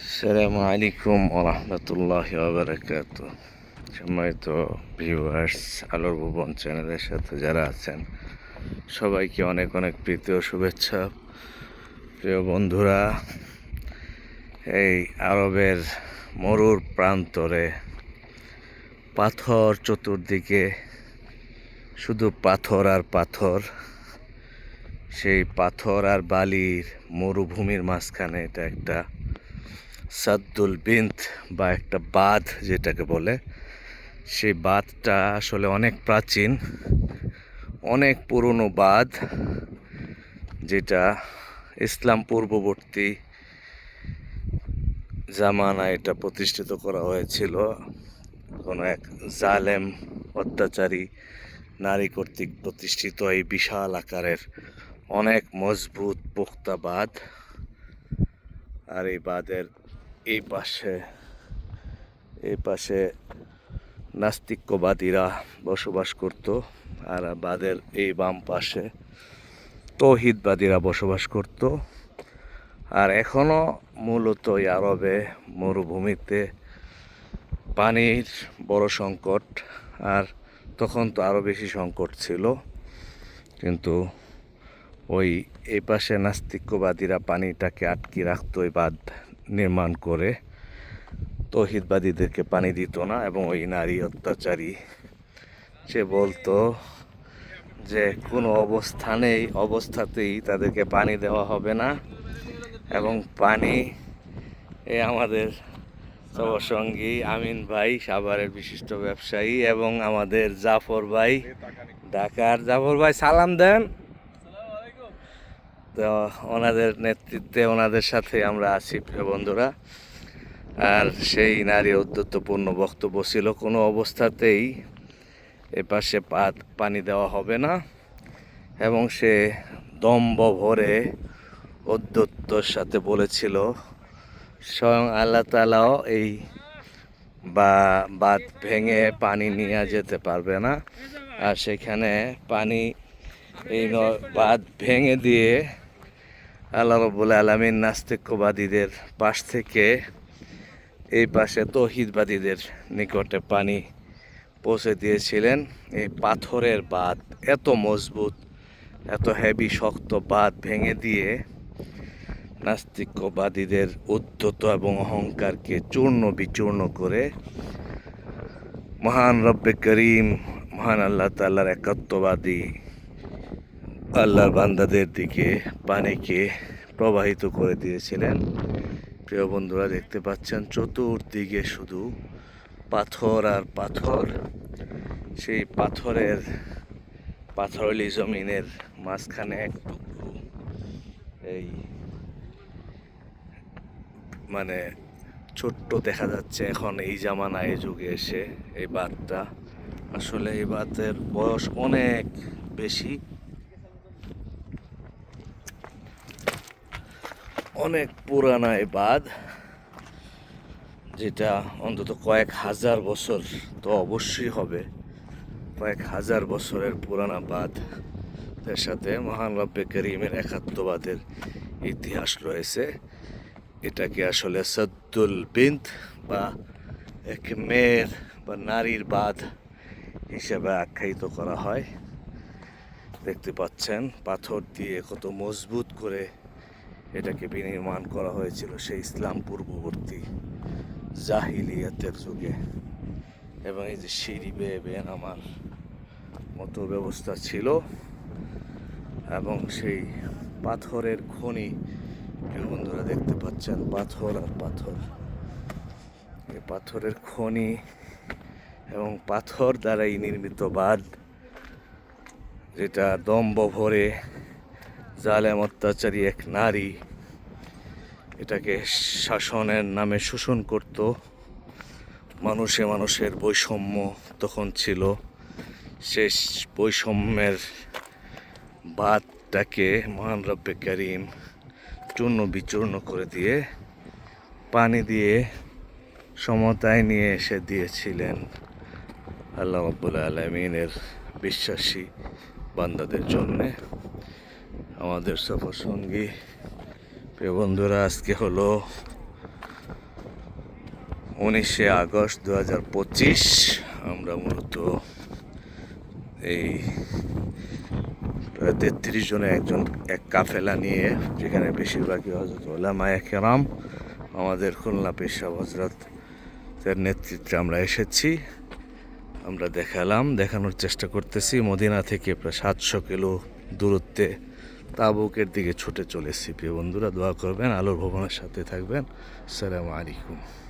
আসসালামু আলাইকুম ওরহমতুল্লাহ বারকাত সম্মানিত ভিউয়ার্স আলোর ভুবন চ্যানেলের সাথে যারা আছেন, সবাইকে অনেক অনেক প্রীতি ও শুভেচ্ছা। প্রিয় বন্ধুরা, এই আরবের মরুর প্রান্তরে পাথর চতুর্দিকে শুধু পাথর আর পাথর। সেই পাথর আর বালির মরুভূমির মাঝখানে এটা একটা সাদ্দুল বিন্ত বা একটা বাঁধ যেটাকে বলে। সেই বাঁধটা আসলে অনেক প্রাচীন, অনেক পুরনো বাঁধ যেটা ইসলাম পূর্ববর্তী জামানা এটা প্রতিষ্ঠিত করা হয়েছিল। কোনো এক জালেম, অত্যাচারী নারী কর্তৃক প্রতিষ্ঠিত এই বিশাল আকারের অনেক মজবুত পোক্তা বাঁধ। আর এই বাঁধের এই পাশে এই পাশে নাস্তিক্যবাদীরা বসবাস করত। আর বাঁধের এই বাম পাশে তৌহিদবাদীরা বসবাস করত। আর এখনও মূলত আরবে মরুভূমিতে পানির বড় সংকট। আর তখন তো আরও বেশি সংকট ছিল। কিন্তু ওই এই পাশে নাস্তিক্যবাদীরা পানিটাকে আটকে রাখতো, ওই বাঁধ নির্মাণ করে। তৌহিদবাদীদেরকে পানি দিত না এবং ওই নারী অত্যাচারী। সে বলতো যে, কোনো অবস্থানেই, অবস্থাতেই তাদেরকে পানি দেওয়া হবে না এবং পানি এ আমাদের সঙ্গী আমিন ভাই, সাভারের বিশিষ্ট ব্যবসায়ী এবং আমাদের জাফর ভাই, ঢাকার জাফর ভাই, সালাম দেন। তো ওনাদের নেতৃত্বে ওনাদের সাথে আমরা আছি, প্রিয় বন্ধুরা। আর সেই নারী উদ্যত্তপূর্ণ বক্তব্য ছিল, কোনো অবস্থাতেই এপাশে পানি দেওয়া হবে না এবং সে দম্ব ভরে উদ্যত্তর সাথে বলেছিল, স্বয়ং আল্লাহ তালাও এই বা, বাঁধ ভেঙে পানি নিয়ে যেতে পারবে না। আর সেখানে পানি এই বাঁধ ভেঙে দিয়ে আল্লাহ রব্বুল আলমিন নাস্তিক্যবাদীদের পাশ থেকে এই পাশে তৌহিদবাদীদের নিকটে পানি পৌঁছে দিয়েছিলেন। এই পাথরের বাঁধ এত মজবুত, এত হেভি শক্ত বাঁধ ভেঙে দিয়ে নাস্তিক্যবাদীদের উদ্ধত এবং অহংকারকে চূর্ণ বিচূর্ণ করে মহান রব্বে করিম, মহান আল্লাহ তাল্লার একাত্মবাদী আল্লাহর বান্দাদের দিকে পানিকে প্রবাহিত করে দিয়েছিলেন। প্রিয় বন্ধুরা, দেখতে পাচ্ছেন চতুর্দিকে শুধু পাথর আর পাথর। সেই পাথরের পাথরলি জমিনের মাঝখানে এক টুকরো এই মানে ছোট্ট দেখা যাচ্ছে এখন এই জামানায় এই যুগে এসে এই বাঁধটা। আসলে এই বাঁধের বয়স অনেক বেশি। অনেক পুরানা এই বাঁধ, যেটা অন্তত কয়েক হাজার বছর, তো অবশ্যই হবে, কয়েক হাজার বছরের পুরানা বাঁধ। এর সাথে মহান রব্বে করিমের একাত্মবাদের ইতিহাস রয়েছে। এটাকে আসলে সদ্দুল বিন্ত বা এক মেয়ের বা নারীর বাঁধ হিসেবে আখ্যায়িত করা হয়। দেখতে পাচ্ছেন, পাথর দিয়ে কত মজবুত করে এটাকে বিনির্মাণ করা হয়েছিল সেই ইসলাম পূর্ববর্তী জাহিলিয়াতের যুগে। এবং এই যে সিঁড়ি বেয়ে বেয়ে নামার মতো ব্যবস্থা ছিল। এবং সেই পাথরের খনি বন্ধুরা দেখতে পাচ্ছেন, পাথর আর পাথর। এই পাথরের খনি এবং পাথর দ্বারাই নির্মিত বাঁধ, যেটা দম্ব ভরে জালেম অত্যাচারী এক নারী। এটাকে শাসনের নামে শোষণ করত। মানুষে মানুষের বৈষম্য তখন ছিল। শেষ বৈষম্যের বাদটাকে মহান রব্বে করিম চূর্ণ বিচূর্ণ করে দিয়ে পানি দিয়ে সমতায় নিয়ে এসে দিয়েছিলেন। আল্লাহ আব্বুল আলমিনের বিশ্বাসী বান্দাদের জন্যে। আমাদের সফর সঙ্গী। প্রিয় বন্ধুরা, আজকে হলো উনিশে আগস্ট দু হাজার পঁচিশ। আমরা মূলত এই প্রায় তেত্রিশ জনে একজন এক কাফেলা নিয়ে, যেখানে বেশিরভাগই হজরত ওলামায় কেরাম আমাদের খুলনা পেশাব হজরতের নেতৃত্বে আমরা এসেছি। আমরা দেখালাম, দেখানোর চেষ্টা করতেছি। মদিনা থেকে প্রায় সাতশো কিলো দূরত্বে তাবুকের দিকে ছুটে চলেছি প্রিয় বন্ধুরা দোয়া করবেন আলোর ভবনের সাথে থাকবেন। সালাম আলাইকুম।